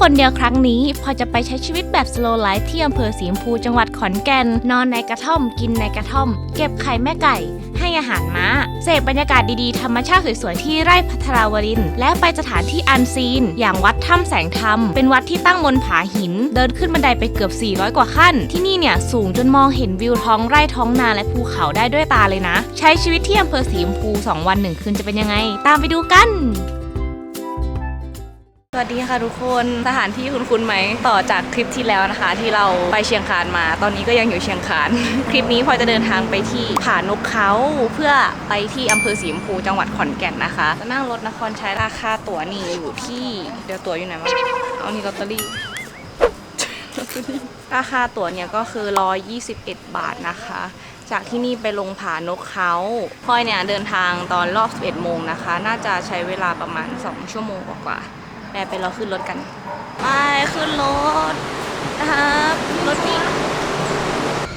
คนเดียวครั้งนี้พอจะไปใช้ชีวิตแบบ slow life ที่อำเภอสีชมพูจังหวัดขอนแก่น นอนในกระท่อม กินในกระท่อม เก็บไข่แม่ไก่ ให้อาหารม้า เสพบรรยากาศดีๆ ธรรมชาติสวยๆ ที่ไร่พัทราวริน และไปสถานที่อันซีน อย่างวัดถ้ำแสงธรรม เป็นวัดที่ตั้งบนผาหิน เดินขึ้นบันไดไปเกือบ 400 กว่าขั้น ที่นี่เนี่ยสูงจนมองเห็นวิวท้องไร่ท้องนาและภูเขาได้ด้วยตาเลยนะ ใช้ชีวิตที่อำเภอสีชมพู 2 วัน 1 คืนจะเป็นยังไง ตามไปดูกัน สวัสดีค่ะทุกคนสถานที่คุณคุณไหมต่อจากคลิปที่แล้วนะคะ ที่เราไปเชียงคานมา ตอนนี้ก็ยังอยู่เชียงคาน คลิปนี้พลอยจะเดินทางไปที่ผานกเขาเพื่อไปที่อำเภอสีชมพูจังหวัดขอนแก่นนะคะจะนั่งรถนครใชัยราคาตั๋วนี่อยู่ที่เดี๋ยวตั๋วอยู่ไหนวะเอานี่ลอตเตอรี่ราคาตั๋วเนี่ยก็คือ 121 บาทนะคะ จากที่นี่ไปลงผานกเขาพลอยเนี่ยเดินทางตอนรอบ 11 โมงนะคะ น่าจะใช้เวลาประมาณ 2 ชั่วโมงกว่าๆ แม่ไปเราขึ้นรถกัน ไปขึ้นรถนะครับรถนี้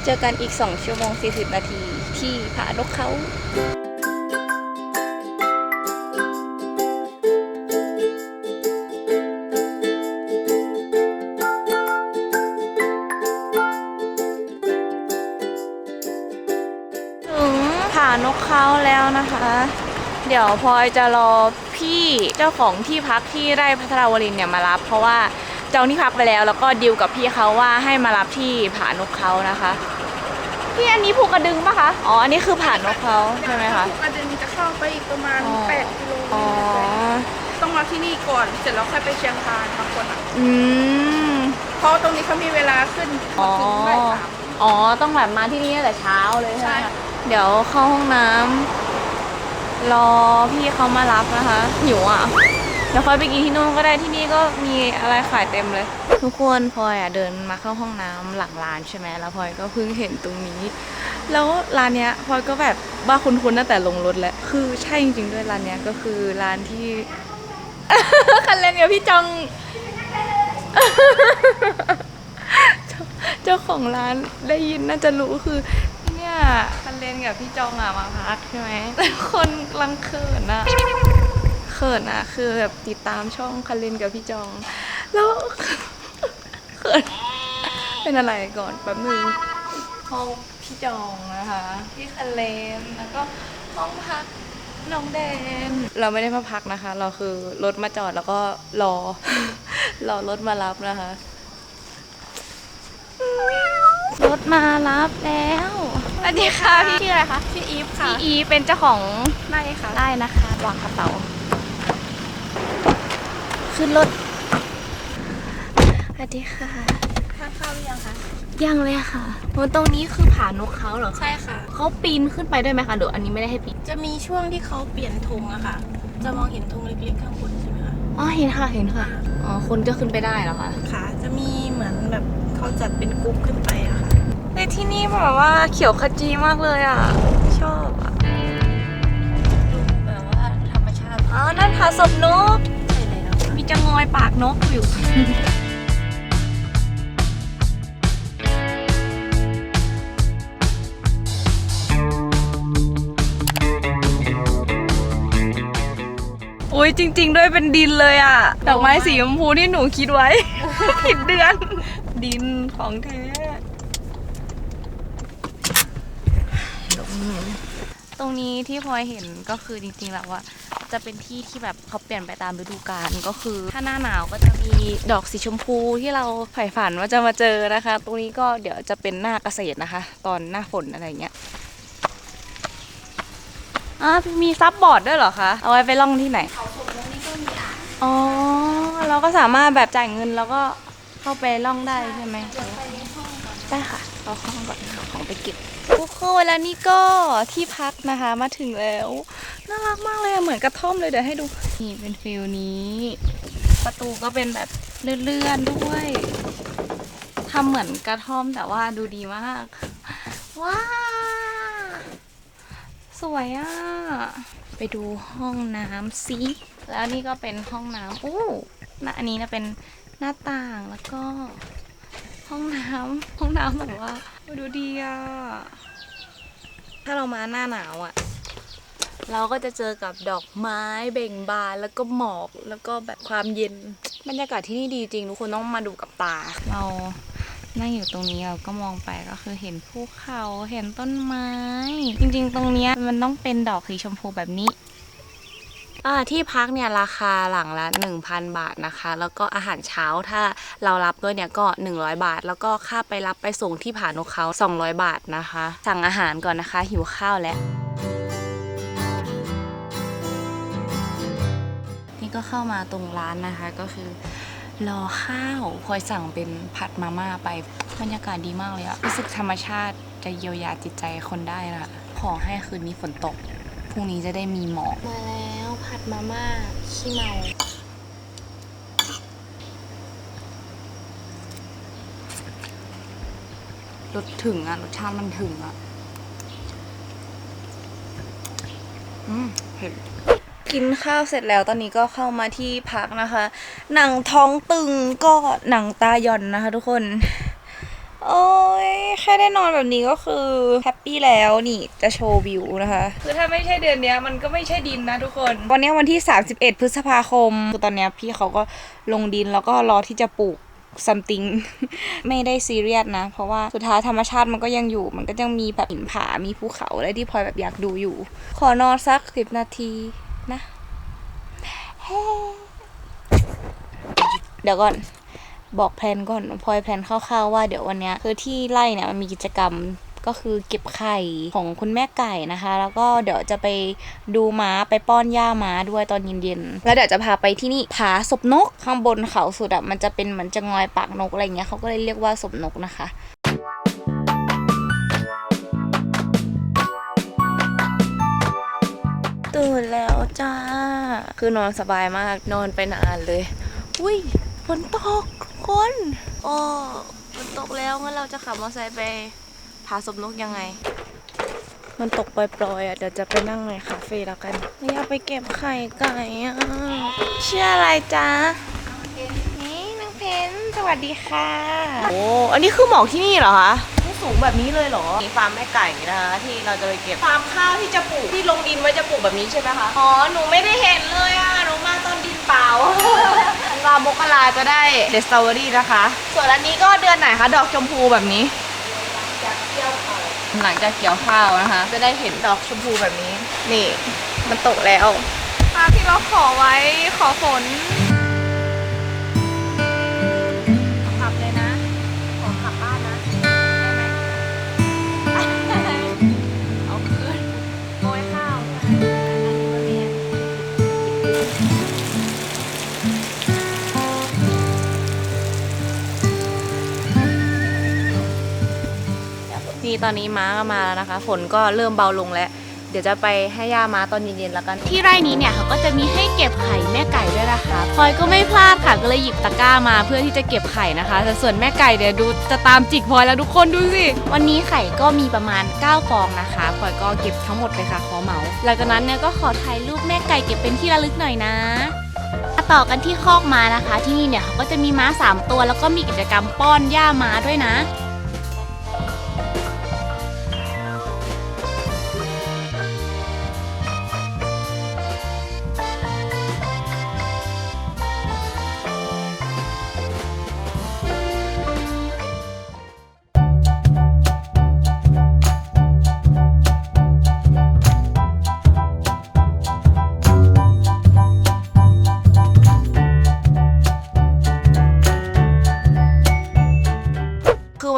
เจอกันอีก 2 ชั่วโมง 40 นาทีที่ผานกเขาถึงผานกเขาแล้วนะคะ เดี๋ยวพลอยจะรอ พี่เจ้าของที่พักที่ไร่พัทราวรินทร์เนี่ยมารับ เพราะว่าจองที่พักไปแล้ว แล้วก็ดิวกับพี่เขาว่าให้มารับที่ผานกเขานะคะพี่อันนี้ภูกระดึงปะคะอ๋ออันนี้คือผานกเขาใช่ไหมคะ ภูกระดึงจะเข้าไปอีกประมาณอ๋อ 8กิโลอ๋อต้องมาที่นี่ก่อนเสร็จแล้วค่อยไปเชียงคานบางคนอะอืม เพราะตรงนี้เขามีเวลาขึ้นอ๋อ ถึงบ่ายสาม อ๋อ ต้องแบบมาที่นี่ตั้งแต่เช้าเลยใช่ไหมใช่ คะเดี๋ยวเข้าห้องน้ำ รอพี่เขามารับนะคะหิวอะเดี๋ยวพลอยไปกินที่นู่นก็ได้ที่นี่ก็มีอะไรขายเต็มเลย ทุกคนพลอยอะเดินมาเข้าห้องน้ำหลังร้านใช่ไหมแล้วพลอยก็เพิ่งเห็นตรงนี้ แล้วร้านเนี้ยพลอยก็แบบบ้าคุ้นๆตั้งแต่ลงรถแล้วคือใช่จริงๆด้วยร้านเนี้ยก็คือร้านที่คันเล่นกับพี่จองเจ้าของร้านได้ยินน่าจะรู้คือ คันเลนกับพี่จองอะมาพักใช่ไหมแต่คนกำลังเขินอะเขินอะคือแบบติดตามช่องคันเลนกับพี่จอง แล้วเขินเป็นอะไรก่อนแป๊บนึงห้องพี่จองนะคะพี่คันเลนแล้วก็ห้องพักน้องแดนเราไม่ได้มาพักนะคะ เราคือรถมาจอดแล้วก็รอ รอรถมารับนะคะ รถมารับแล้ว สวัสดีค่ะพี่ชื่ออะไรคะพี่อีฟค่ะพี่อีเป็นเจ้าของได้ค่ะได้นะคะวางกระเป๋าขึ้นรถสวัสดีค่ะทานข้าวหรือยังคะยังเลยค่ะบนตรงนี้คือผานกเขาเหรอคะใช่ค่ะเขาปีนขึ้นไปด้วยไหมคะเดี๋ยวอันนี้ไม่ได้ให้ปีนจะมีช่วงที่เขาเปลี่ยนธงอะค่ะ จะมองเห็นธงเล็กๆข้างบนใช่ไหมคะอ๋อเห็นค่ะเห็นค่ะอ๋อคนก็ขึ้นไปได้เหรอคะค่ะ จะมีเหมือนแบบเขาจัดเป็นกลุ่มขึ้นไปอะค่ะ ในที่นี่แบบว่าเขียวขจีมากเลยอะ ชอบอะดูแบบว่าธรรมชาติอ๋อนั่นผาศพนก ใช่แล้วค่ะมีจะงอยปากนกอยู่ อุ้ยจริง ๆ ด้วยเป็นดินเลยอะ ดอกไม้สีชมพูที่หนูคิดไว้ ผิดเดือน ดินของแท้ ตรงนี้ที่พลอยเห็นก็คือจริงๆแล้วว่า จะเป็นที่ที่แบบเขาเปลี่ยนไปตามฤดูกาลก็คือ ถ้าหน้าหนาวก็จะมีดอกสีชมพูที่เราใฝ่ฝันว่าจะมาเจอนะคะ ตรงนี้ก็เดี๋ยวจะเป็นหน้าเกษตรนะคะ ตอนหน้าฝนอะไรเงี้ยอ่ามีซับบอร์ดด้วยเหรอคะ เอาไว้ไปล่องที่ไหนเขาศพแล้วนี่ก็มีอ่างอ๋อเราก็สามารถแบบจ่ายเงินแล้วก็เข้าไปล่องได้ใช่ไหมได้ค่ะเอาข้องก่อนของไปเก็บ ทุกคนแล้วนี่ก็ที่พักนะคะมาถึงแล้วน่ารักมากเลยเหมือนกระท่อมเลยเดี๋ยวให้ดูนี่เป็นฟิลนี้ ประตูก็เป็นแบบเลื่อนๆด้วยทำเหมือนกระท่อมแต่ว่าดูดีมากว้าสวยอะ ไปดูห้องน้ำสิ แล้วนี่ก็เป็นห้องน้ำอู้นะอันนี้นะเป็นหน้าต่างแล้วก็ ห้องน้ำห้องน้ำแบบว่าดูดีอะ ถ้าเรามาหน้าหนาวอะ เราก็จะเจอกับดอกไม้เบ่งบานแล้วก็หมอกแล้วก็แบบความเย็น บรรยากาศที่นี่ดีจริงทุกคนต้องมาดูกับตา เรานั่งอยู่ตรงนี้เราก็มองไปก็คือเห็นภูเขาเห็นต้นไม้ จริงๆ ตรงเนี้ยมันต้องเป็นดอกสีชมพูแบบนี้ อ่าที่พักเนี่ยราคาหลังละ 1,000 บาทนะคะ แล้วก็อาหารเช้าถ้าเรารับด้วยเนี่ยก็ 100 บาท แล้วก็ค่าไปรับไปส่งที่ผานกเขา 200 บาทนะคะ สั่งอาหารก่อนนะคะ หิวข้าวแล้วนี่ก็เข้ามาตรงร้านนะคะก็คือรอข้าวพลอยสั่งเป็นผัดมาม่าไปบรรยากาศดีมากเลยอะรู้สึกธรรมชาติจะเยียวยาจิตใจคนได้ละขอให้คืนนี้ฝนตกพรุ่งนี้จะได้มีหมอกมาแล้ว ผัดมาม่าขี้เมา รสถึงอะรสชาติมันถึงอะอืมเผ็ดกินข้าวเสร็จแล้วตอนนี้ก็เข้ามาที่พักนะคะ หนังท้องตึงก็หนังตาหย่อนนะคะทุกคน โอ้ยแค่ได้นอนแบบนี้ก็คือแฮปปี้แล้วนี่จะโชว์วิวนะคะ คือถ้าไม่ใช่เดือนเนี้ยมันก็ไม่ใช่ดินนะทุกคน วันเนี้ยวันที่ 31 พฤษภาคมคือตอนเนี้ยพี่เขาก็ลงดินแล้วก็รอที่จะปลูก something ไม่ได้ซีเรียสนะ เพราะว่าสุดท้ายธรรมชาติมันก็ยังอยู่ มันก็ยังมีแบบหินผา มีภูเขาอะไรที่พลอยแบบอยากดูอยู่ ขอนอนสักสิบนาทีนะ เดี๋ยวก่อน บอกแพลนก่อนพลอยแพลนคร่าวๆว่าเดี๋ยววันนี้คือที่ไร่เนี่ยมันมีกิจกรรมก็คือเก็บไข่ของคุณแม่ไก่นะคะ แล้วก็เดี๋ยวจะไปดูม้าไปป้อนหญ้าม้าด้วยตอนเย็นๆแล้วเดี๋ยวจะพาไปที่นี่ผาศพนกข้างบนเขาสุดอะมันจะเป็นเหมือนจะงอยปากนกอะไรเงี้ยเขาก็เลยเรียกว่าศพนกนะคะตื่นแล้วจ้า คือนอนสบายมากนอนไปนานเลย อุ้ย ฝนตกทุกคนโอ้ฝนตกแล้วงั้นเราจะขับมอเตอร์ไซค์ไปพาสมนกยังไง มันตกปล่อยๆอะเดี๋ยวจะไปนั่งในคาเฟ่แล้วกันไม่อยากไปเก็บไข่ไก่อะชื่ออะไรจ๊ะนี่นางเพนสวัสดีค่ะโอ้อันนี้คือหมอกที่นี่เหรอคะไม่สูงแบบนี้เลยเหรอ มีฟาร์มแม่ไก่นะคะที่เราจะไปเก็บ ฟาร์มข้าวที่จะปลูกที่ลงดินไว้จะปลูกแบบนี้ใช่ไหมคะ อ๋อ หนูไม่ได้เห็นเลยอะ หนูมาตอนดินเปล่า รามกราจะได้เดสตรอเบอรี่นะคะ ส่วนอันนี้ก็เดือนไหนคะดอกชมพูแบบนี้ หลังจากเกี่ยวข้าวนะคะ จะได้เห็นดอกชมพูแบบนี้ นี่ มันตกแล้วภาพที่เราขอไว้ขอฝน นี่ตอนนี้ม้าก็มาแล้วนะคะ ฝนก็เริ่มเบาลงแล้ว เดี๋ยวจะไปให้ย่าม้าตอนเย็นๆแล้วกัน ที่ไร่นี้เนี่ยเขาก็จะมีให้เก็บไข่แม่ไก่ด้วยนะคะพลอยก็ไม่พลาดค่ะ ก็เลยหยิบตะกร้ามาเพื่อที่จะเก็บไข่นะคะ แต่ส่วนแม่ไก่เดี๋ยวดูจะตามจิกพลอยแล้วทุกคนดูสิ วันนี้ไข่ก็มีประมาณ 9 ฟองนะคะพลอยก็เก็บทั้งหมดเลยค่ะขอเหมา หลังจากนั้นเนี่ยก็ขอถ่ายรูปแม่ไก่เก็บเป็นที่ระลึกหน่อยนะมาต่อกันที่คอกม้านะคะ ที่นี่เนี่ยเขาก็จะมีม้า 3 ตัว แล้วก็มีกิจกรรมป้อนหญ้าม้าด้วยนะ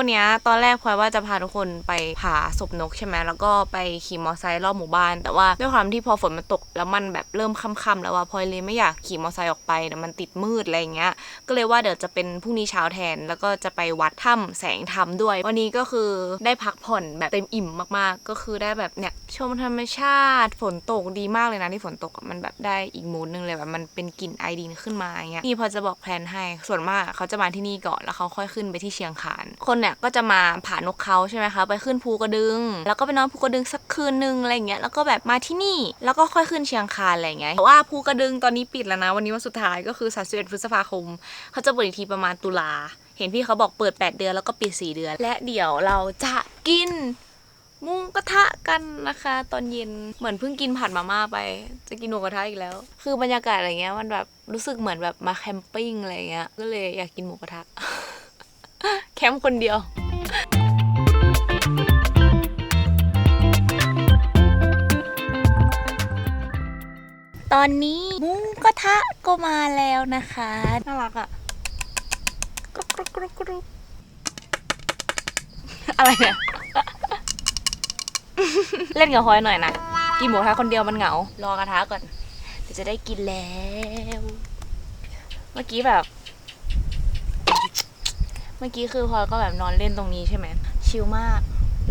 เนี้ยตอนแรกพลอยว่าจะพาทุกคนไปผาศพนกใช่ไหมแล้วก็ไปขี่มอไซค์รอบหมู่บ้าน แต่ว่าด้วยความที่พอฝนมันตกแล้วมันแบบเริ่มค่ำๆแล้วว่าพลอยเลยไม่อยากขี่มอไซค์ออกไปเดี๋ยวมันติดมืดอะไรเงี้ย ก็เลยว่าเดี๋ยวจะเป็นพรุ่งนี้เช้าแทน แล้วก็จะไปวัดถ้ำแสงธรรมด้วย วันนี้ก็คือได้พักผ่อนแบบเต็มอิ่มมากๆ ก็คือได้แบบเนี่ยชมธรรมชาติฝนตกดีมากเลยนะที่ฝนตกมันแบบได้อีกมูดนึงเลยแบบมันเป็นกลิ่นไอดินขึ้นมาอย่างเงี้ยนี่พอจะบอกแพลนให้ส่วนมากเขาจะมาที่นี่ก่อนแล้วเขาค่อยขึ้นไปที่เชียงคาน คนเนี่ยก็จะมาผ่านกเขาใช่ไหมคะไปขึ้นภูกระดึง แล้วก็ไปนอนภูกระดึงสักคืนนึงอะไรเงี้ยแล้วก็แบบมาที่นี่แล้วก็ค่อยขึ้นเชียงคานอะไรเงี้ยแต่ว่าภูกระดึงตอนนี้ปิดแล้วนะ วันนี้วันสุดท้ายก็คือ31พฤษภาคม เขาจะเปิดอีกทีประมาณตุลาเห็นพี่เขาบอกเปิด 8 เดือนแล้วก็ปิด 4 เดือน และเดี๋ยวเราจะกินมุงกระทะกันนะคะ ตอนเย็นเหมือนเพิ่งกินผัดมาม่าไป จะกินหมูกระทะอีกแล้ว คือบรรยากาศอะไรเงี้ยมันแบบรู้สึกเหมือนแบบมาแคมปิ้งอะไรเงี้ยก็เลยอยากกินหมูกระทะ แคมป์คนเดียวตอนนี้มุ้งกระทะก็มาแล้วนะคะ น่ารักอะกรุกรุกรุกรุบอะไรเนี่ย เล่นกับพลอยหน่อยนะ กินหมูกระทะคนเดียวมันเหงา รอกระทะก่อน เดี๋ยวจะได้กินแล้ว เมื่อกี้แบบ เมื่อกี้คือพลอยก็แบบนอนเล่นตรงนี้ใช่ไหมชิลมาก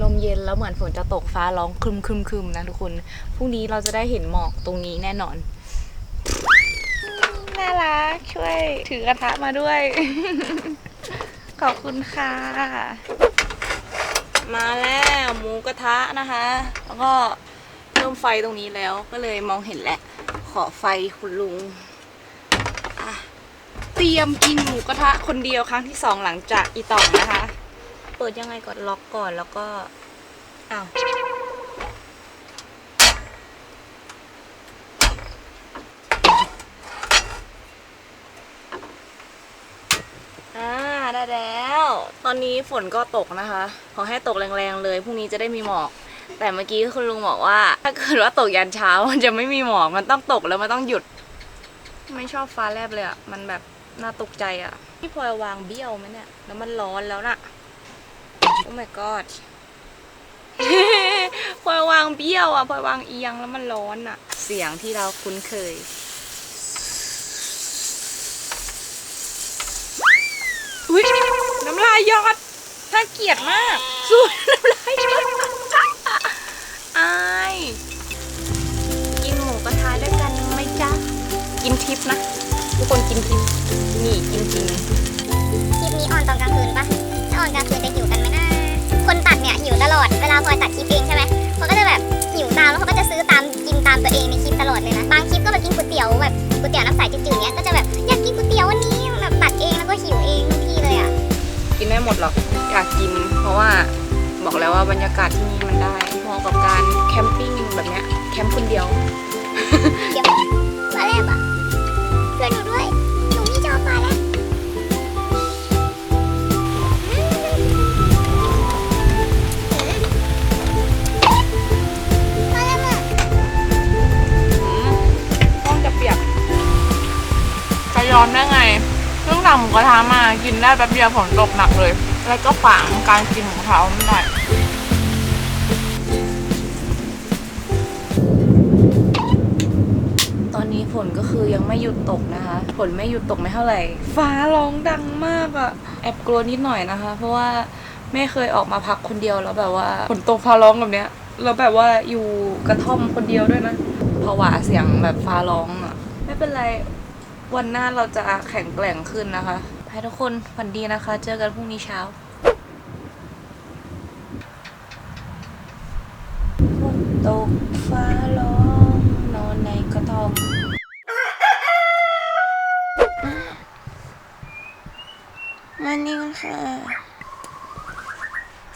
ลมเย็นแล้วเหมือนฝนจะตกฟ้าร้องครึมครึมครึมนะทุกคนพรุ่งนี้เราจะได้เห็นหมอกตรงนี้แน่นอนน่ารักช่วยถือกระทะมาด้วย ขอบคุณค่ะ มาแล้วหมูกระทะนะคะ แล้วก็เพิ่มไฟตรงนี้แล้วก็เลยมองเห็นแล้วขอไฟคุณลุงอะ เตรียมกินหมูกระทะคนเดียวครั้งที่สองหลังจากอีตองนะคะ เปิดยังไงก่อนล็อกก่อนแล้วก็อ้าวอ่าได้แล้ว ตอนนี้ฝนก็ตกนะคะ ขอให้ตกแรงๆเลยพรุ่งนี้จะได้มีหมอก แต่เมื่อกี้คุณลุงบอกว่า ถ้าเกิดว่าตกยันเช้ามันจะไม่มีหมอกมันต้องตกแล้วมันต้องหยุด ไม่ชอบฟ้าแลบเลยอะ่ะมันแบบ น่าตกใจอะ่ะพี่พลอยวางเบี้ยวไหมเนี่ย แล้วมันร้อนแล้วน่ะ โอ้ my god พลอยวางเบี้ยวอะพลอยวางเอียงแล้วมันร้อนอะ เสียงที่เราคุ้นเคย อุ้ยน้ำลายหยอดน่าเกลียดมากสวยน้ำลายหยอดอายกินหมูกระทะด้วยกันไหมจ๊ะ กินทิปนะ ทุกคนกินทิปนี่กินจริงคลิปนี้ออนตอนกลางคืนปะถ้าออนกลางคืนจะหิวกันไหมนะคนตัดเนี่ยหิวตลอดเวลาพลอยตัดคลิปเองใช่ไหมเขาก็จะแบบหิวตามแล้วเขาก็จะซื้อตามกินตามตัวเองในคลิปตลอดเลยนะบางคลิปก็แบบกินก๋วยเตี๋ยวแบบก๋วยเตี๋ยวน้ำใสจืดๆเนี้ยก็จะแบบอยากกินก๋วยเตี๋ยววันนี้แบบตัดเองแล้วก็หิวเองทุกทีเลยอะกินไม่หมดหรอกอยากกิน เพราะว่าบอกแล้วว่าบรรยากาศที่นี่มันได้เหมาะกับการแคมปิ้งแบบเนี้ยแคมป์คนเดียวเดี๋ยวปลาแรบอะ กระทะมากินได้แป๊บเดียวฝนตกหนักเลย แล้วก็ฝังการกินหมูกระทะไม่ได้ตอนนี้ฝนก็คือยังไม่หยุดตกนะคะ ฝนไม่หยุดตกไม่เท่าไหร่ ฟ้าร้องดังมากอะแอบกลัวนิดหน่อยนะคะ เพราะว่าไม่เคยออกมาพักคนเดียวแล้วแบบว่าฝนตกฟ้าร้องแบบเนี้ยแล้วแบบว่าอยู่กระท่อมคนเดียวด้วยนะผวาเสียงแบบฟ้าร้องอะไม่เป็นไร วันหน้าเราจะแข็งแกร่งขึ้นนะคะให้ทุกคนฝันดีนะคะ เจอกันพรุ่งนี้เช้าฝนตกฟ้าร้องนอนในกระท่อมมานิ่งค่ะ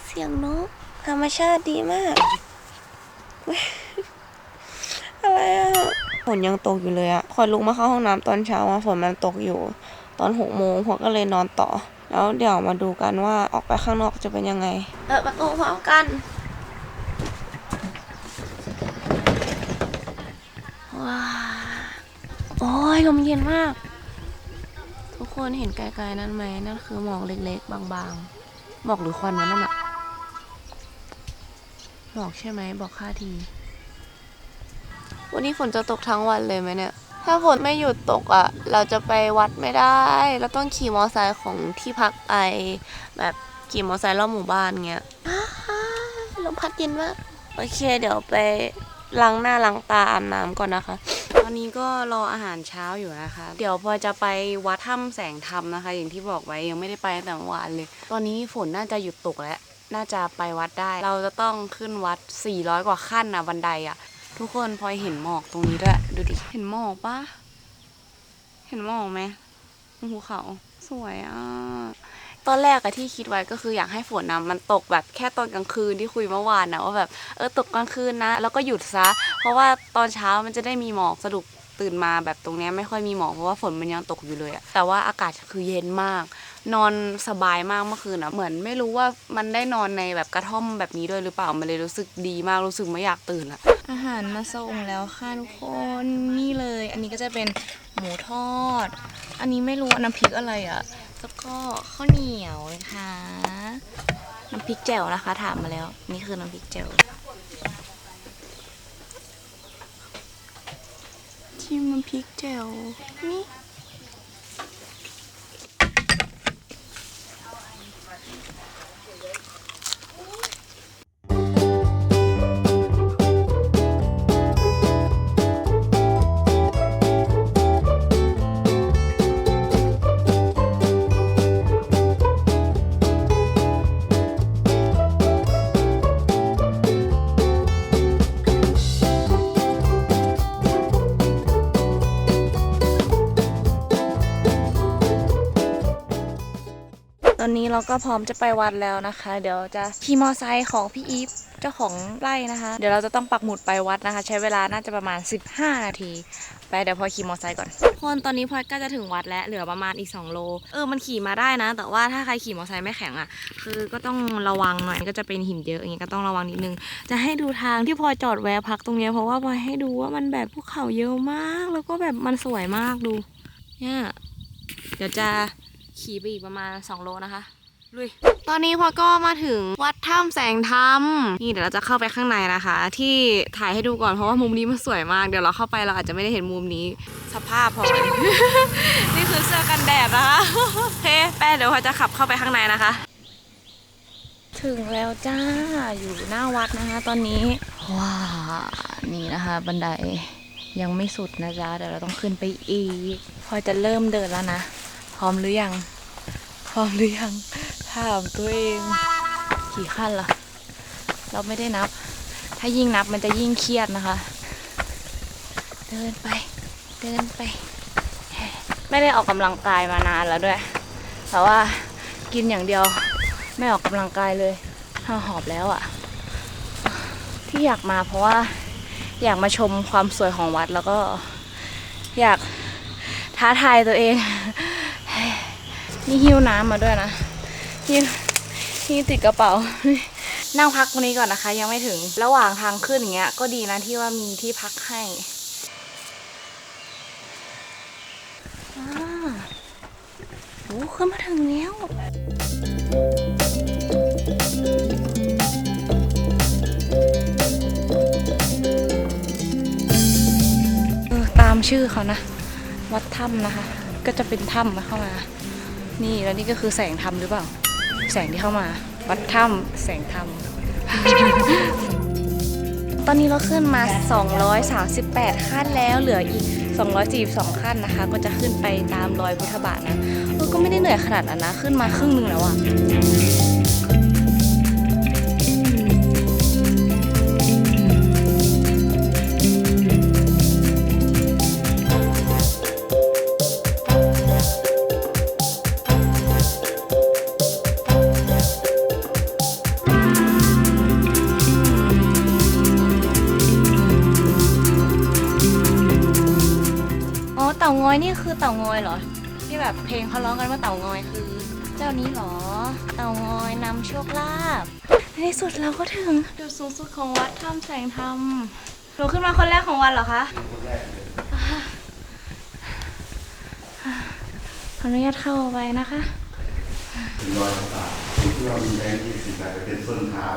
เสียงนกธรรมชาติดีมาก อะไรอะฝนยังตกอยู่เลยอะ คอยลุกมาเข้าห้องน้ำตอนเช้าฝนมันตกอยู่ ตอนหกโมงผมก็เลยนอนต่อ แล้วเดี๋ยวมาดูกันว่าออกไปข้างนอกจะเป็นยังไง เปิดประตูพร้อมกันว้าโอ้ยลมเย็นมาก ทุกคนเห็นไกลๆนั่นไหมนั่นคือหมอกเล็กๆ บางๆหมอกหรือควันวะนั่นอะหมอกใช่ไหมบอกค่าที วันนี้ฝนจะตกทั้งวันเลยไหมเนี่ย ถ้าฝนไม่หยุดตกอะ่ะ เราจะไปวัดไม่ได้ เราต้องขี่มอไซค์ของที่พักไอแบบขี่มอไซค์รอบหมู่บ้านเงี้ยลมพัดเย็นมากโอเค เดี๋ยวไปล้างหน้าล้างตาอาบน้ำก่อนนะคะ ตอนนี้ก็รออาหารเช้าอยู่นะคะ เดี๋ยวพอจะไปวัดถ้ำแสงธรรมนะคะ อย่างที่บอกไว้ยังไม่ได้ไปตั้งแต่เมื่อวานเลย ตอนนี้ฝนน่าจะหยุดตกแล้วน่าจะไปวัดได้ เราจะต้องขึ้นวัด 400 กว่าขั้นนะบันไดอะ ทุกคนพลอยเห็นหมอกตรงนี้ด้วย ดูดิ เห็นหมอกปะเห็นหมอกไหมบนภูเขา สวยอะ ตอนแรกอะที่คิดไว้ก็คืออยากให้ฝนนะมันตกแบบแค่ตอนกลางคืนที่คุยเมื่อวานนะว่าแบบเออตกกลางคืนนะ แล้วก็หยุดซะ เพราะว่าตอนเช้ามันจะได้มีหมอกสรุปตื่นมาแบบตรงนี้ไม่ค่อยมีหมอกเพราะว่าฝนมันยังตกอยู่เลยอะแต่ว่าอากาศคือเย็นมาก นอนสบายมากเมื่อคืนอะเหมือนไม่รู้ว่ามันได้นอนในแบบกระท่อมแบบนี้ด้วยหรือเปล่า มันเลยรู้สึกดีมากรู้สึกไม่อยากตื่นอะอาหารมาส่งแล้วค่ะทุกคนนี่เลย อันนี้ก็จะเป็นหมูทอด อันนี้ไม่รู้ว่าน้ำพริกอะไรอะแล้วก็ข้าวเหนียวนะคะน้ำพริกแจ่วนะคะ ถามมาแล้ว นี่คือน้ำพริกแจ่วชิมน้ำพริกแจ่วนี่ นี้เราก็พร้อมจะไปวัดแล้วนะคะ เดี๋ยวจะขี่มอไซค์ของพี่อีฟเจ้าของไร่นะคะ เดี๋ยวเราจะต้องปักหมุดไปวัดนะคะ ใช้เวลาน่าจะประมาณ 15 นาที ไปเดี๋ยวพอยขี่มอไซค์ก่อนคนตอนนี้พลอยก็จะถึงวัดแล้วเหลือประมาณอีก 2 โล เออมันขี่มาได้นะ แต่ว่าถ้าใครขี่มอไซค์ไม่แข็งอะ คือก็ต้องระวังหน่อยก็จะเป็นหินเยอะอย่างเงี้ยก็ต้องระวังนิดนึง จะให้ดูทางที่พลอยจอดแวะพักตรงเนี้ยเพราะว่าพลอยให้ดูว่ามันแบบภูเขาเยอะมาก แล้วก็แบบมันสวยมากดูเนี่ยเดี๋ยวจะ ขี่ไปอีกประมาณ 2 โลนะคะลุยตอนนี้พอก็มาถึงวัดถ้ำแสงธรรมนี่เดี๋ยวเราจะเข้าไปข้างในนะคะ ที่ถ่ายให้ดูก่อนเพราะว่ามุมนี้มันสวยมาก เดี๋ยวเราเข้าไปเราอาจจะไม่ได้เห็นมุมนี้ สภาพพอ นี่คือเสื้อกันแดดนะคะโอเคแป้เดี๋ยวพอจะขับเข้าไปข้างในนะคะ ถึงแล้วจ้าอยู่หน้าวัดนะคะ ตอนนี้ว้านี่นะคะ บันไดยังไม่สุดนะจ๊ะเดี๋ยวเราต้องขึ้นไปอีก พอจะเริ่มเดินแล้วนะพ ร้อมหรือยัง พร้อมหรือยังถามตัวเองกี่ขั้นล่ะ เราไม่ได้นับ ถ้ายิ่งนับมันจะยิ่งเครียดนะคะ เดินไป เดินไป ไม่ได้ออกกำลังกายมานานแล้วด้วย แต่ว่ากินอย่างเดียวไม่ออกกำลังกายเลยถ้าหอบแล้วอะ่ะ ที่อยากมาเพราะว่าอยากมาชมความสวยของวัดแล้วก็อยากท้าทายตัวเอง นี่หิ้วน้ำมาด้วยนะหิ้วหิ้วติดกระเป๋า นั่งพักตรงนี้ก่อนนะคะ ยังไม่ถึง ระหว่างทางขึ้นอย่างเงี้ย ก็ดีนะที่ว่ามีที่พักให้อ่าโอ้ขึ้นมาถึงแล้วเออตามชื่อเขานะ วัดถ้ำนะคะ ก็จะเป็นถ้ำเข้ามา นี่แล้วนี่ก็คือแสงธรรมหรือเปล่า แสงที่เข้ามา วัดถ้ำแสงธรรม ตอนนี้เราขึ้นมา 238 ขั้นแล้วเหลืออีก 242 ขั้นนะคะ ก็จะขึ้นไปตามรอยพุทธบาทนะเออก็ไม่ได้เหนื่อยขนาดนั้นนะ ขึ้นมาครึ่งหนึ่งแล้วอะ เต่างอยเหรอ ที่แบบเพลงเขาร้องกันว่าเต่างอยคือ เจ้านี้เหรอ เต่างอยนำโชคลาภในที่สุดเราก็ถึงจุดสูงสุดของวัดถ้ำแสงธรรมหนูขึ้นมาคนแรกของวันเหรอคะขออนุญาตเข้าไปนะคะเป็นรอยต่างๆที่ว่ามีแบงค์ยี่สิบาทจะเป็นส้นเท้า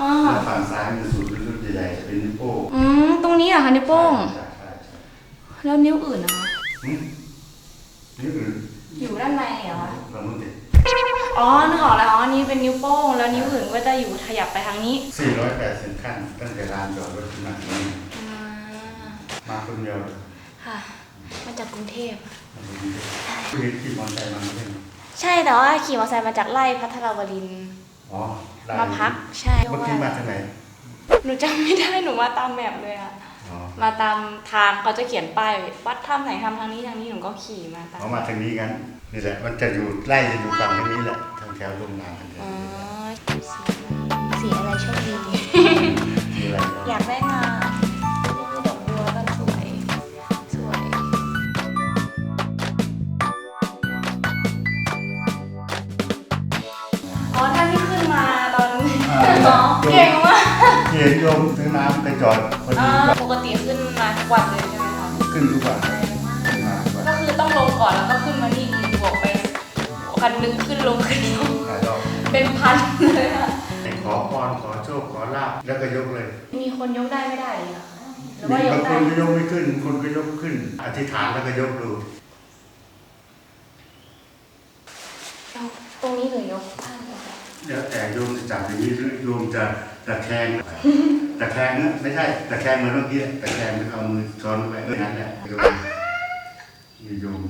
อ๋อแล้วฝั่งซ้ายมือสุดลึกๆใหญ่ๆจะเป็นนิ้วโป้งอืมตรงนี้เหรอคะนิ้วโป้ง ใช่ใช่ใช่แล้วนิ้วอื่นนะคะหืมนิ้ว อื่นอยู่ด้านในเหรอคะฝั่งนู้นติอ๋อนึกออกแล้วอ๋อนี่เป็นนิ้วโป้งแล้วนิ้วอื่นก็จะอยู่ขยับไปทางนี้สี่ร้อยแปดสิบขั้นตั้งแต่ลานจอดรถขึ้นมาถึงนี่อ่ามาคนเดียวเลยค่ะ มาจากกรุงเทพ คือขี่มอเตอร์ไซค์มาไม่ใช่ไหมใช่แต่ว่าขี่มอเตอร์ไซค์มาจากไร่พัทรวรินทร์อ๋อได้มาพักใช่เมื่อกี้มาจากไหน หนูจำไม่ได้หนูมาตามแมพเลยอะอ๋อมาตามทางเขาจะเขียนป้ายวัดถ้ำไหนทำทางนี้ทางนี้หนูก็ขี่มาตามเขามาทางนี้กันนี่แหละ มันจะอยู่ไล่จะอยู่ฝั่งทางนี้แหละทางแถวโรงงานกันเลยอ๋อสีอะไรโชคดี มีอะไรอยากได้มานี่ อ๋อเก่งมากเห็นโยมซื้อน้ำไปจอดพอดีอ่าก็ปกติขึ้นมาทุกวันเลยใช่ไหมคะขึ้นทุกวันขึ้นมาทุกวันก็คือต้องลงก่อนแล้วก็ขึ้นมานี่บวกไปพันหนึ่งขึ้นลงขึ้นลงหลายรอบเป็นพันเลยค่ะขอพรขอโชคขอลาบแล้วก็ยกเลย มีคนยกได้ไม่ได้เลยเหรอคะหรือมีว่ายกบางคได้นก็ยกไม่ขึ้น คนก็ยกขึ้น อธิษฐานแล้วก็ยกดูเอาตรงนี้หรือยกข้างเหรอคะ แล้วแต่โยมจะจับอย่างนี้หรือโยมจะตะแคงตะแคงนะไม่ใช่ตะแคงเหมือนเมื่อกี้ตะแคงแล้วเอามือช้อนลงไปเออนั่นแหละโยมมีโยม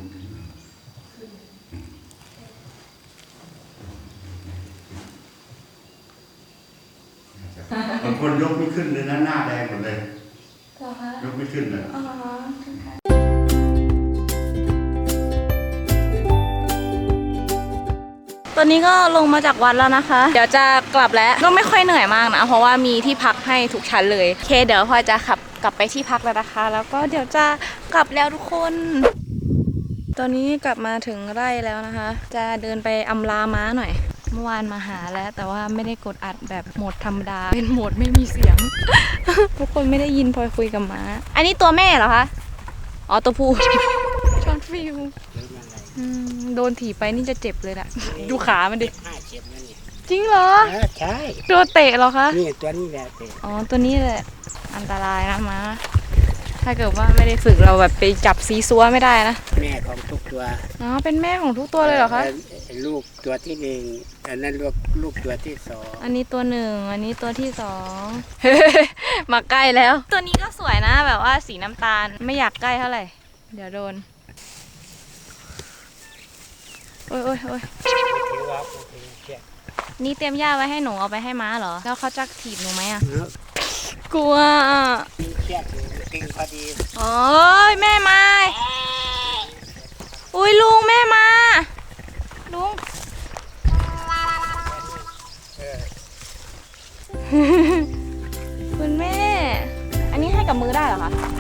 บางคนยกไม่ขึ้นเลยนะหน้าแดงหมดเลยเหรอคะยกไม่ขึ้นเลย ตอนนี้ก็ลงมาจากวัดแล้วนะคะ เดี๋ยวจะกลับแล้วก็ไม่ค่อยเหนื่อยมากนะ เพราะว่ามีที่พักให้ทุกชั้นเลยโอเคเดี๋ยวพลอจะขับกลับไปที่พักแล้วนะคะ แล้วก็เดี๋ยวจะกลับแล้วทุกคน ตอนนี้กลับมาถึงไร่แล้วนะคะ จะเดินไปอำลาม้าหน่อย เมื่อวานมาหาแล้ว แต่ว่าไม่ได้กดอัดแบบโหมดธรรมดา เป็นโหมดไม่มีเสียง ทุกคนไม่ได้ยินพลอยคุยกับม้า อันนี้ตัวแม่เหรอคะ อ๋อตัวผู้ช็อตฟิว อืมโดนถีบไปนี่จะเจ็บเลยนะดูขามันดิ ห้าเจ็บแล้วเนี่ยจริงเหรอ เออใช่โดนเตะเหรอคะ นี่ตัวนี้แหละเตะอ๋อ ตัวนี้แหละ อันตรายนะม้าถ้าเกิดว่าไม่ได้ฝึกเราแบบไปจับซีซัวไม่ได้นะ แม่ของทุกตัวอ๋อ เป็นแม่ของทุกตัวเลยเหรอคะ ลูกตัวที่หนึ่งอันนั้นลูกลูกตัวที่สองอันนี้ตัวหนึ่ง อันนี้ตัวที่สอง มาใกล้แล้ว ตัวนี้ก็สวยนะ แบบว่าสีน้ำตาล ไม่อยากใกล้เท่าไหร่ เดี๋ยวโดน โอ้ยโอ้ยโอ้ยถือว่าโอเคเชี่ยนี่เตรียมหญ้าไว้ให้หนูเอาไปให้ม้าเหรอ แล้วเขาจะถีบหนูไหมอะ เนอะกลัวอะมีเชือกอยู่ตึงพอดีโอ้ยแม่มา อุ้ยลุงแม่มา ลุง เออคุณแม่ อันนี้ให้กับมือได้เหรอคะเอ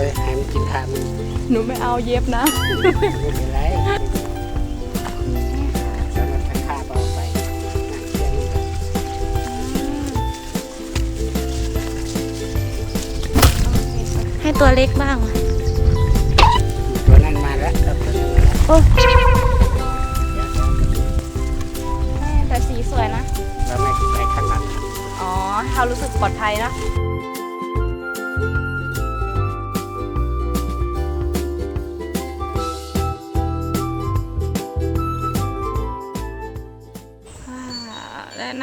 อเออให้มันกินทามันหนูไม่เอาเย็บนะ ไม่เป็นไรสำหรับข้าเบาไปนั่นเชือกนี่ก็ให้ตัวเล็กบ้าง ตัวนั้นมาแล้วครับตัวนั้นมาแล้วโอ้เดี๋ยวแม่แต่สีสวยนะเราไม่ไปข้างหลัง อ๋อให้เขารู้สึกปลอดภัยนะ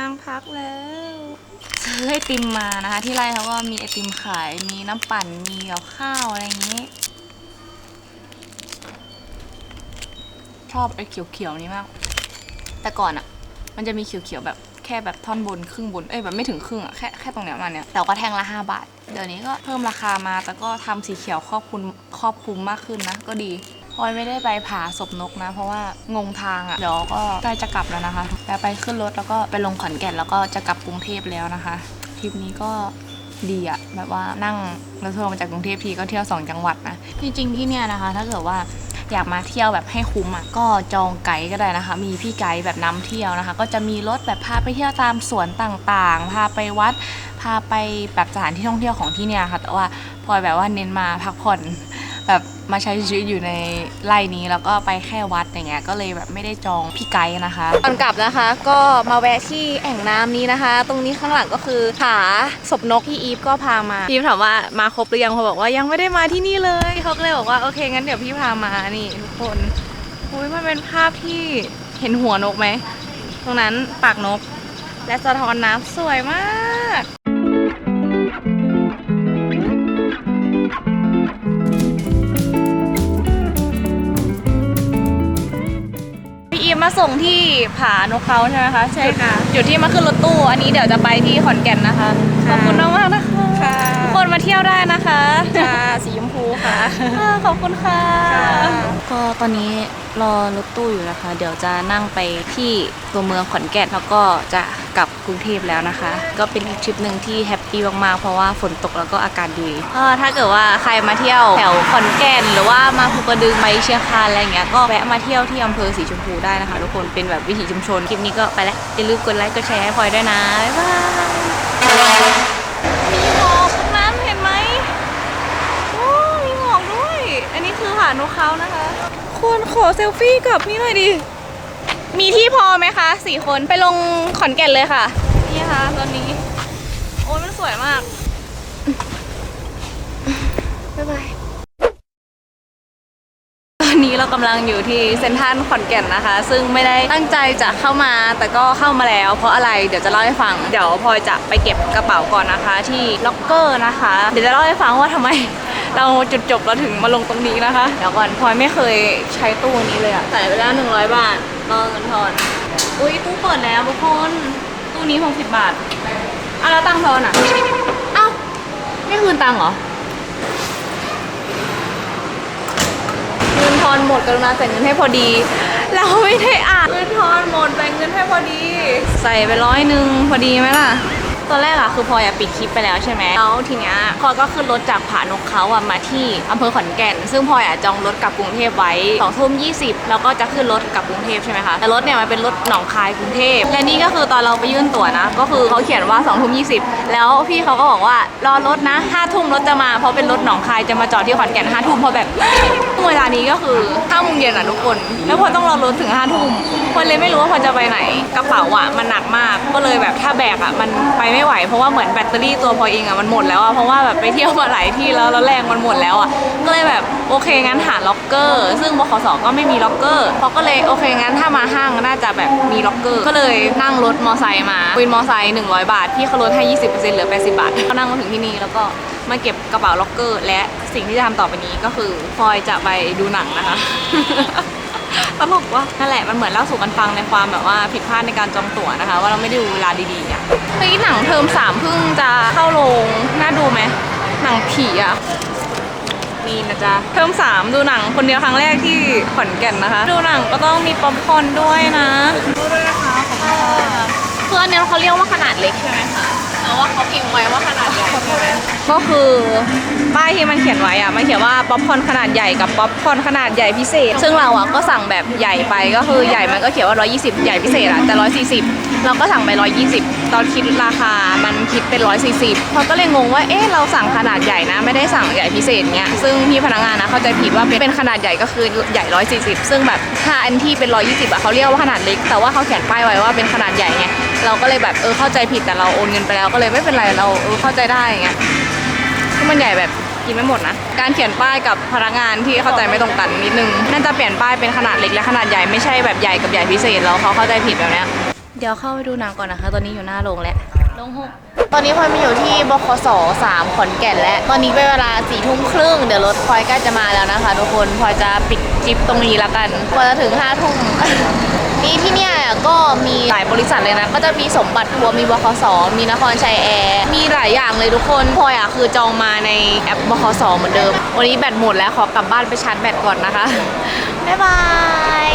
และนั่งพักแล้วซื้อไอติมมานะคะ ที่ไร่เขาก็มีไอติมขายมีน้ำปั่นมีกับข้าวอะไรอย่างนี้ ชอบไอเขียวๆนี้มาก แต่ก่อนอะมันจะมีเขียวๆแบบแค่แบบท่อนบนครึ่งบน เอ้ยแบบไม่ถึงครึ่งอะแค่แค่ตรงเนี้ยมาเนี้ยแต่ก็แทงละ 5 บาท เดี๋ยวนี้ก็เพิ่มราคามาแต่ก็ทำสีเขียวครอบคลุมครอบคลุมมากขึ้นนะ ก็ดี พลอยไม่ได้ไปผาศพนกนะ เพราะว่างงทางอะเดี๋ยวก็ใกล้จะกลับแล้วนะคะแล้วไปขึ้นรถแล้วก็ไปลงขอนแก่นแล้วก็จะกลับกรุงเทพแล้วนะคะทริปนี้ก็ดีอะแบบว่านั่งรถทัวร์มาจากกรุงเทพทีก็เที่ยวสองจังหวัดนะจริงๆที่เนี่ยนะคะ ถ้าเกิดว่าอยากมาเที่ยวแบบให้คุ้มอะก็จองไกด์ก็ได้นะคะ มีพี่ไกด์แบบนำเที่ยวนะคะ ก็จะมีรถแบบพาไปเที่ยวตามสวนต่างๆ พาไปวัด พาไปแบบสถานที่ท่องเที่ยวของที่เนี่ยค่ะ แต่ว่าพลอยแบบว่าเน้นมาพักผ่อน แบบมาใช้ชีวิตอยู่ในไร่นี้แล้วก็ไปแค่วัดอย่างเงี้ยก็เลยแบบไม่ได้จองพี่ไกด์นะคะก่อนกลับนะคะ ก็มาแวะที่แอ่งน้ำนี้นะคะ ตรงนี้ข้างหลังก็คือผาศพนกพี่อีฟก็พามาพี่ถามว่ามาครบหรือยังเขาบอกว่ายังไม่ได้มาที่นี่เลยเขาก็เลยบอกว่าโอเคงั้นเดี๋ยวพี่พามานี่ทุกคนอุ้ยมันเป็นภาพที่เห็นหัวนกไหมตรงนั้นปากนก และสะท้อนน้ำสวยมาก พี่อีฟมาส่งที่ผานกเขาใช่ไหมคะ ใช่ค่ะอยู่ที่มาขึ้นรถตู้ อันนี้เดี๋ยวจะไปที่ขอนแก่นนะคะ ขอบคุณมากมากๆนะคะค่ะทุกคนมาเที่ยวได้นะคะค่ะสีชมพูค่ะค่ะขอบคุณค่ะค่ะก็ตอนนี้รอรถตู้อยู่นะคะ เดี๋ยวจะนั่งไปที่ตัวเมืองขอนแก่นแล้วก็จะกลับกรุงเทพแล้วนะคะ ก็เป็นอีกทริปหนึ่งที่แฮปปี้มากๆเพราะว่าฝนตกแล้วก็อากาศดีก็ถ้าเกิดว่าใครมาเที่ยวแถวขอนแก่น หรือว่ามาภูกระดึงไปเชียงคานอะไรอย่างเงี้ยก็แวะมาเที่ยวที่อำเภอสีชมพูได้นะคะ ทุกคนเป็นแบบวิถีชุมชนคลิปนี้ก็ไปแล้วอย่าลืมกดไลค์กดแชร์ให้พลอยด้วยนะบ๊ายบาย มีหมอกตรงนั้นเห็นไหมโอ้มีหมอกด้วย อันนี้คือหาดนกเขานะคะ ควรขอเซลฟี่กับนี่หน่อยดิ มีที่พอไหมคะสี่คนไปลงขอนแก่นเลยค่ะ นี่ค่ะตอนนี้ โอ้ยมันสวยมาก บ๊ายบาย ตอนนี้เรา กำลังอยู่ที่เซนทรัลขอนแก่นนะคะ ซึ่งไม่ได้ตั้งใจจะเข้ามาแต่ก็เข้ามาแล้ว เพราะอะไรเดี๋ยวจะเล่าให้ฟัง เดี๋ยวพลอยจะไปเก็บกระเป๋าก่อนนะคะ ที่ล็อกเกอร์นะคะ เดี๋ยวจะเล่าให้ฟังว่าทำไมเราจุดจบเราถึงมาลงตรงนี้นะคะเดี๋ยวก่อนพลอยไม่เคยใช้ตู้นี้เลยอะใส่ไปแล้ว100บาทรอเงินทอนอุ้ยตู้เปิดแล้วทุกคนตู้นี้60บาทอะแล้วตังค์ทอนอะเอ้าไม่คืนตังค์เหรอ เงินทอนหมดกรุณาใส่เงินให้พอดี เราไม่ได้อ่านเงินทอนหมดแบ่งเงินให้พอดี ใส่ไปร้อยหนึ่งพอดีไหมล่ะ ตอนแรกอะคือพลอยอะปิดคลิปไปแล้วใช่ไหมแล้วทีเนี้ยพลอยก็ขึ้นรถจากผานกเขาอะมาที่อำเภอขอนแก่น ซึ่งพลอยอะจองรถกลับกรุงเทพไว้สองทุ่มยี่สิบแล้วก็จะขึ้นรถกลับกรุงเทพใช่ไหมคะ แต่รถเนี่ยมันเป็นรถหนองคายกรุงเทพ และนี่ก็คือตอนเราไปยื่นตั๋วนะ ก็คือเขาเขียนว่า2องทุ่มยีแล้วพี่เขาก็บอกว่ารอรถนะห้าทุ่มรถจะมา เพราะเป็นรถหนองคายจะมาจอดที่ขอนแก่นห้าทุ่มเพราะแบบเวลานี้ก็คือห้าโมงเย็นอะทุกคน แล้วพอต้องรอรถถึงห้าทุ่ม พอเลยไม่รู้ว่าพอจะไปไหนกระเป๋าอะมันหนักมากก็เลยแบบถ้าแบกอะมันไปไม่ไหว เพราะว่าเหมือนแบตเตอรี่ตัวพอเองอะมันหมดแล้วอะเพราะว่าแบบไปเที่ยวมาหลายที่แล้วแล้วแรงมันหมดแล้วอะก็เลยแบบโอเคงั้นหาล็อกเกอร์ ซึ่งบขสก็ไม่มีล็อกเกอร์เขาก็เลยโอเคงั้นถ้ามาห้างน่าจะแบบมีล็อกเกอร์ ก็เลยนั่งรถมอไซค์มาวินมอไซค์100 บาทพี่เขาลดให้ 20%เหลือ 80 บาทก็นั่งมาถึงที่นี่แล้วก็มาเก็บกระเป๋าล็อกเกอร์ และสิ่งที่จะทำต่อไปนี้ก็คือพอยจะไปดูหนังนะคะ ตลกว่านั่นแหละมันเหมือนเล่าสู่กันฟังในความแบบว่าผิดพลาดในการจองตั๋วนะคะ ว่าเราไม่ได้ดูเวลาดีๆอะเฮ้ยหนังเทอมสามเพิ่งจะเข้าโรงน่าดูไหมหนังผีอะนี่นะจ๊ะเทอมสามดูหนังคนเดียวครั้งแรกที่ขอนแก่นนะคะ ดูหนังก็ต้องมีป๊อปคอร์นด้วยนะดูด้วยนะคะขอบคุณค่ะคืออันนี้เขาเรียกว่าขนาดเล็กใช่ไหมคะ แต่ว่าเขาพิมพ์ไว้ว่าขนาดใหญ่ใช่ไหมก็คือป้ายที่มันเขียนไว้อะมันเขียนว่าป๊อปคอร์นขนาดใหญ่กับป๊อปคอร์นขนาดใหญ่พิเศษ ซึ่งเราอะก็สั่งแบบใหญ่ไปก็คือใหญ่มันก็เขียนว่า 120 ใหญ่พิเศษอะแต่ 140 เราก็สั่งไป 120 ตอนคิดราคามันคิดเป็น 140เขาก็เลยงงว่าเอ๊ะเราสั่งขนาดใหญ่นะ ไม่ได้สั่งใหญ่พิเศษเนี้ยซึ่งพี่พนักงานนะเข้าใจผิดว่าเป็นขนาดใหญ่ก็คือใหญ่ 140 ซึ่งแบบถ้าอันที่เป็น 120อะเขาเรียกว่าขนาดเล็ก แต่ว่าเขาเขียนป้ายไว้ว่าเป็นขนาดใหญ่ไงเราก็เลยแบบเออเข้าใจผิดแต่เราโอนเงินไปแล้วก็เลยไม่เป็นไรเราเออเข้าใจได้ไงคือมันใหญ่แบบกินไม่หมดนะ การเขียนป้ายกับพนักงานที่เข้าใจไม่ตรงกันนิดนึง น่าจะเปลี่ยนป้ายเป็นขนาดเล็กและขนาดใหญ่ไม่ใช่แบบใหญ่กับใหญ่พิเศษแล้วเขาเข้าใจผิดแบบนี้ เดี๋ยวเข้าไปดูหนังก่อนนะคะ ตอนนี้อยู่หน้าโรงแล้วโรงหกตอนนี้พลอยมาอยู่ที่บคสสามขอนแก่นแล้ว ตอนนี้เป็นเวลาสี่ทุ่มครึ่งเดี๋ยวรถพลอยใกล้จะมาแล้วนะคะ ทุกคนพลอยจะปิดจิปตรงนี้แล้วกันกว่าจะถึงห้าทุ่ม นี่ที่เนี่ยก็มีหลายบริษัทเลยนะ ก็จะมีสมบัติทัวร์มีบคสมีนครชัยแอร์ มีหลายอย่างเลยทุกคนพลอยอะคือจองมาในแอปบคสเหมือนเดิม วันนี้แบตหมดแล้วขอกลับบ้านไปชาร์จแบตก่อนนะคะบ๊ายบาย